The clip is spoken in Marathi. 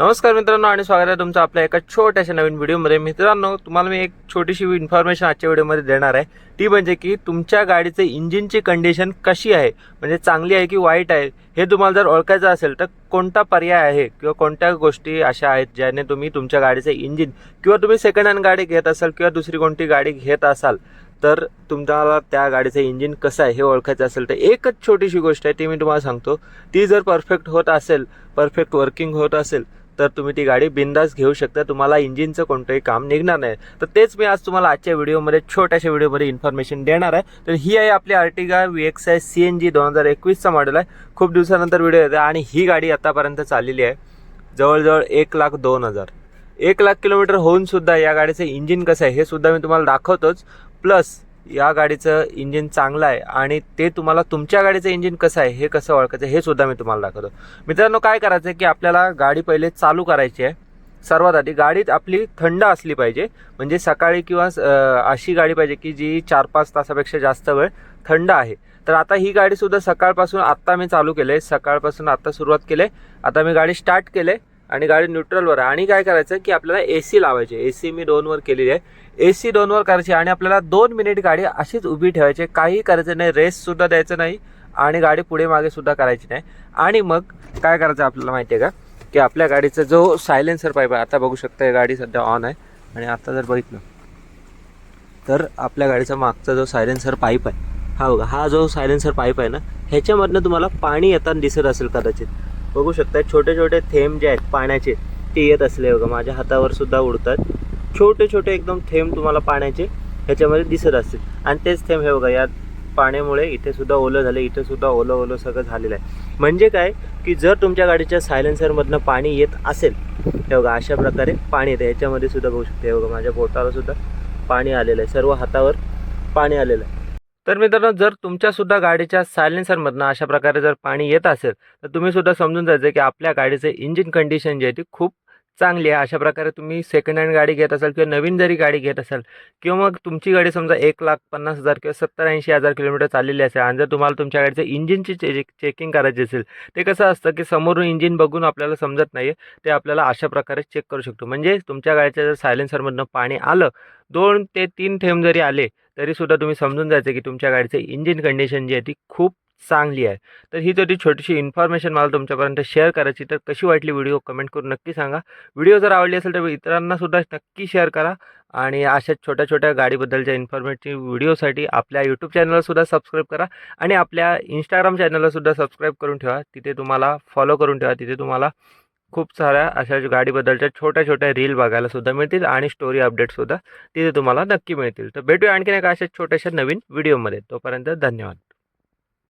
नमस्कार मित्रांनो आणि स्वागत आहे तुमचं आपल्या एका छोट्याशा नवीन व्हिडिओमध्ये. मित्रांनो तुम्हाला मी एक छोटीशी इन्फॉर्मेशन आजच्या व्हिडिओमध्ये देणार आहे. ती म्हणजे की तुमच्या गाडीचे इंजिनची कंडिशन कशी आहे? म्हणजे चांगली आहे की वाईट आहे? हे तुम्हाला जर ओळखायचं असेल तर कोणता पर्याय आहे किंवा कोणत्या गोष्टी अशा आहेत ज्याने तुम्ही तुमच्या गाडीचे इंजिन किंवा तुम्ही सेकंड हँड गाडी घेत असाल किंवा दुसरी कोणती गाडी घेत असाल तर तुम्हाला त्या गाडीचं इंजिन कसं आहे हे ओळखायचं असेल तर एकच छोटीशी गोष्ट आहे ती मी तुम्हाला सांगतो. ती जर परफेक्ट होत असेल परफेक्ट वर्किंग होत असेल तर तुम्ही ती गाडी बिंदास घेऊ शकता. तुम्हाला इंजिनचं कोणतंही काम निघणार नाही. तर तेच मी आज तुम्हाला आजच्या व्हिडिओमध्ये छोट्याशा व्हिडिओमध्ये इन्फॉर्मेशन देणार आहे. तर ही आहे आपली Ertiga V X I C N G दोन हजार एकवीसचा मॉडेल आहे. खूप दिवसानंतर व्हिडिओ येते आणि ही गाडी आतापर्यंत चाललेली आहे. जवळजवळ एक लाख दोन हजार. एक लाख किलोमीटर होऊन सुद्धा या गाडीचं इंजिन कसं आहे हे सुद्धा मी तुम्हाला दाखवतोच. प्लस या गाडीचं इंजिन चांगलं आहे आणि ते तुम्हाला तुमच्या गाडीचं इंजिन कसं आहे हे कसं ओळखायचं हे सुद्धा मी तुम्हाला दाखवतो. मित्रांनो काय करायचं आहे की आपल्याला गाडी पहिले चालू करायची आहे. सर्वात आधी गाडीत आपली थंड असली पाहिजे म्हणजे सकाळी किंवा अशी गाडी पाहिजे की जी चार पाच तासापेक्षा जास्त वेळ थंड आहे. तर आता ही गाडीसुद्धा सकाळपासून आत्ता मी चालू केलं आहे सकाळपासून आत्ता सुरुवात केले आहे आता मी गाडी स्टार्ट केले आणि गाडी न्यूट्रलवर आहे. आणि काय करायचं की आपल्याला ए सी लावायची ए सी मी दोनवर केलेली आहे. ए सी दोनवर करायची आणि आपल्याला दोन मिनिट गाडी अशीच उभी ठेवायची काही करायचं नाही. रेससुद्धा द्यायचं नाही. आणि गाडी पुढे मागे सुद्धा करायची नाही. आणि मग काय करायचं आपल्याला माहिती आहे का? की आपल्या गाडीचा जो सायलेन्सर पाईप आहे आता बघू शकता गाडी सध्या ऑन आहे. आणि आता जर बघितलं तर आपल्या गाडीचा मागचा जो सायलेन्सर पाईप आहे हा बघा हा जो सायलेन्सर पाईप आहे ना ह्याच्यामधनं तुम्हाला पाणी येताना दिसत असेल कदाचित. बघू शकता छोटे छोटे थेंब जे आहेत पाण्याचे ते येत असले बघा माझ्या हातावर सुद्धा उडतात. छोटे छोटे एकदम थेंब तुम्हाला पाण्याचे ह्याच्यामध्ये दिसत असतील. आणि तेच थेंब हे बघा या पाण्यामुळे इथे सुद्धा ओलं झालं इथे सुद्धा ओलं ओलं सगळं झालेलं आहे. म्हणजे काय की जर तुमच्या गाडीच्या सायलेन्सरमधनं पाणी येत असेल हे बघा अशा प्रकारे पाणी येतं. ह्याच्यामध्ये सुद्धा बघू शकते हे बघा माझ्या पोटाला सुद्धा पाणी आलेलं आहे. सर्व हातावर पाणी आलेलं आहे. तर मित्रांनो जर तुमच्यासुद्धा गाडीच्या सायलेन्सरमधनं अशा प्रकारे जर पाणी येत असेल तर तुम्ही सुद्धा समजून जायचं की आपल्या गाडीचं इंजिन कंडिशन जी आहे ती खूप चांगली आहे. अशा प्रकारे तुम्ही सेकंड हँड गाडी घेत असाल किंवा नवीन जरी गाडी घेत असाल किंवा मग तुमची गाडी समजा एक लाख पन्नास हजार किंवा सत्तर ऐंशी हजार किलोमीटर चाललेली असेल आणि जर तुम्हाला तुमच्या गाडीचं इंजिनची चे चेकिंग करायची असेल ते कसं असतं की समोरून इंजिन बघून आपल्याला समजत नाही ते आपल्याला अशा प्रकारे चेक करू शकतो. म्हणजे तुमच्या गाडीच्या जर सायलेन्सरमधनं पाणी आलं दोन ते तीन थेंब जरी आले तरीसुद्धा तुम्ही समजून जायचं की तुमच्या गाडीचं इंजिन कंडिशन जी आहे ती खूप चांगली आहे. तर ही जरी छोटीशी इन्फॉर्मेशन मला तुमच्यापर्यंत शेअर करायची. तर कशी वाटली व्हिडिओ कमेंट करून नक्की सांगा. व्हिडिओ जर आवडली असेल तर इतरांना सुद्धा नक्की शेअर करा. आणि अशा छोट्या छोट्या गाडीबद्दलच्या इन्फॉर्मेटिव्ह व्हिडिओसाठी आपल्या यूट्यूब चॅनललासुद्धा सबस्क्राईब करा. आणि आपल्या इंस्टाग्राम चॅनललासुद्धा सबस्क्राईब करून ठेवा. तिथे तुम्हाला फॉलो करून ठेवा. तिथे तुम्हाला खूप साऱ्या अशा गाडीबद्दलच्या छोट्या छोट्या रील बघायला सुद्धा मिळतील आणि स्टोरी अपडेटसुद्धा तिथे तुम्हाला नक्की मिळतील. तर भेटूया आणखीन एका अशा छोट्याशा नवीन व्हिडिओमध्ये तोपर्यंत धन्यवाद.